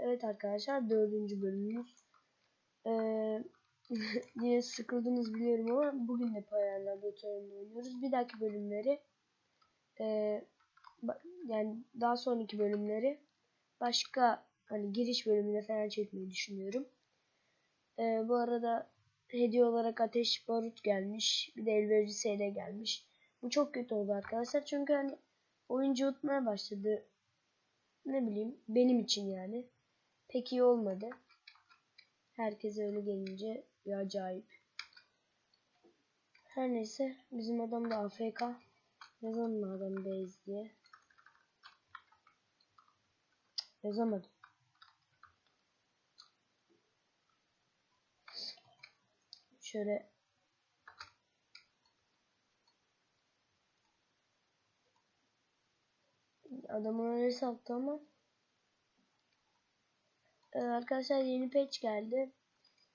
evet arkadaşlar dördüncü bölümümüz. Ee, yine sıkıldınız biliyorum ama bugün de Payan Laboratuvarı'nda oynuyoruz. Bir dahaki bölümleri e, yani daha sonraki bölümleri başka hani giriş bölümüne falan çekmeyi düşünüyorum. Ee, bu arada hediye olarak ateş barut gelmiş. Bir de elverici SL gelmiş. Bu çok kötü oldu arkadaşlar. Çünkü hani oyuncu unutmaya başladı. Ne bileyim benim için yani. Pek iyi olmadı. Herkese öyle gelince bir acayip. Her neyse bizim adam da AFK. Yazalım mı adam base diye. Yazamadım. Şöyle adamın öyle attı ama Ee, arkadaşlar yeni patch geldi.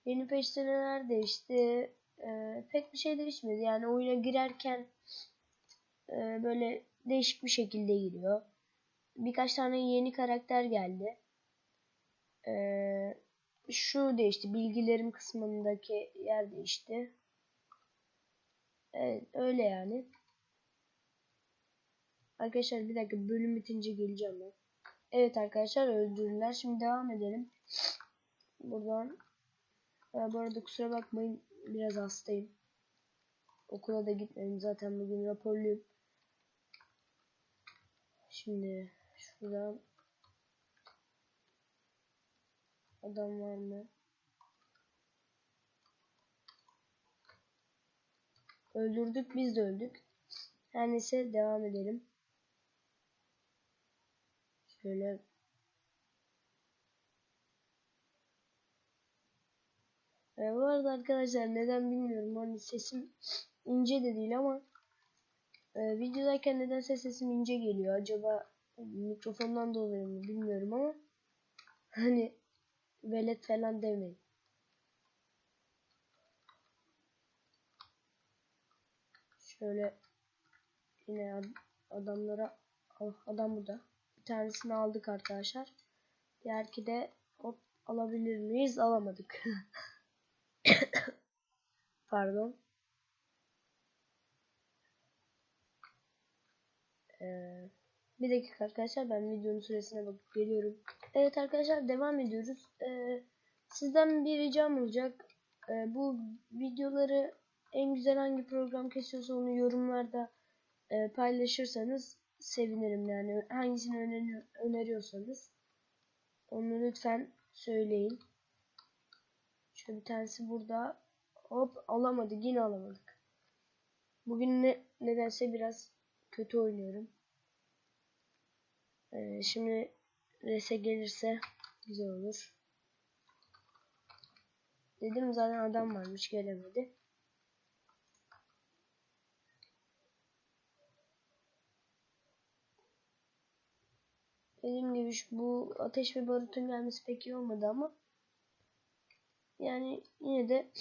Yeni patch'te neler değişti? Ee, pek bir şey değişmedi. Yani oyuna girerken e, böyle değişik bir şekilde giriyor. Birkaç tane yeni karakter geldi. Ee, şu değişti. Bilgilerim kısmındaki yer değişti. Evet öyle yani. Arkadaşlar bir dakika bölüm bitince geleceğim ben. Evet arkadaşlar öldürdüler. Şimdi devam edelim. Buradan. Ee, bu arada kusura bakmayın. Biraz hastayım. Okula da gitmedim. Zaten bugün raporluyum. Şimdi şuradan adam var mı? Öldürdük biz de öldük. Her neyse devam edelim. Şöyle e, bu arada arkadaşlar neden bilmiyorum hani sesim ince de değil ama e, videodayken nedense sesim ince geliyor acaba mikrofondan dolayı mı bilmiyorum ama hani velet falan demeyin. Şöyle yine ad- adamlara adam burada. Bir tanesini aldık arkadaşlar. Diğerki de hop alabilir miyiz? Alamadık. Pardon. Ee, bir dakika arkadaşlar ben videonun süresine bakıp geliyorum. Evet arkadaşlar devam ediyoruz. Ee, sizden bir ricam olacak. Ee, bu videoları en güzel hangi program kesiyorsa onu yorumlarda e, paylaşırsanız sevinirim yani hangisini öneri öneriyorsanız onu lütfen söyleyin. Şöyle bir tanesi burada. Hop alamadık yine alamadık. Bugün ne, nedense biraz kötü oynuyorum. Ee, şimdi rese gelirse güzel olur. Dedim zaten adam varmış gelemedi. Dediğim gibi şu, bu ateş ve barutun gelmesi pek iyi olmadı ama yani yine de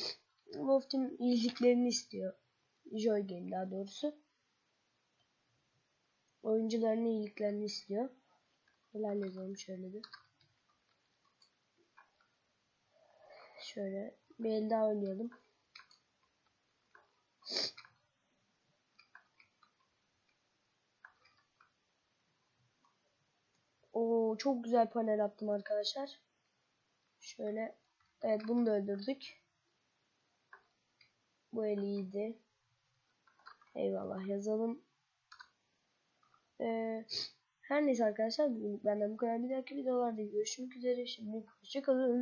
Wolf Team iyiliklerini istiyor. Joy Game daha doğrusu. Oyuncuların iyiliklerini istiyor. Helal yazalım şöyle bir. Şöyle bir el daha oynayalım. Oo çok güzel panel attım arkadaşlar. Şöyle evet bunu da öldürdük. Bu el iyiydi. Eyvallah yazalım. Ee, her neyse arkadaşlar benden bu kadar. Bir dahaki videolarda görüşmek üzere. Şimdi hoşçakalın.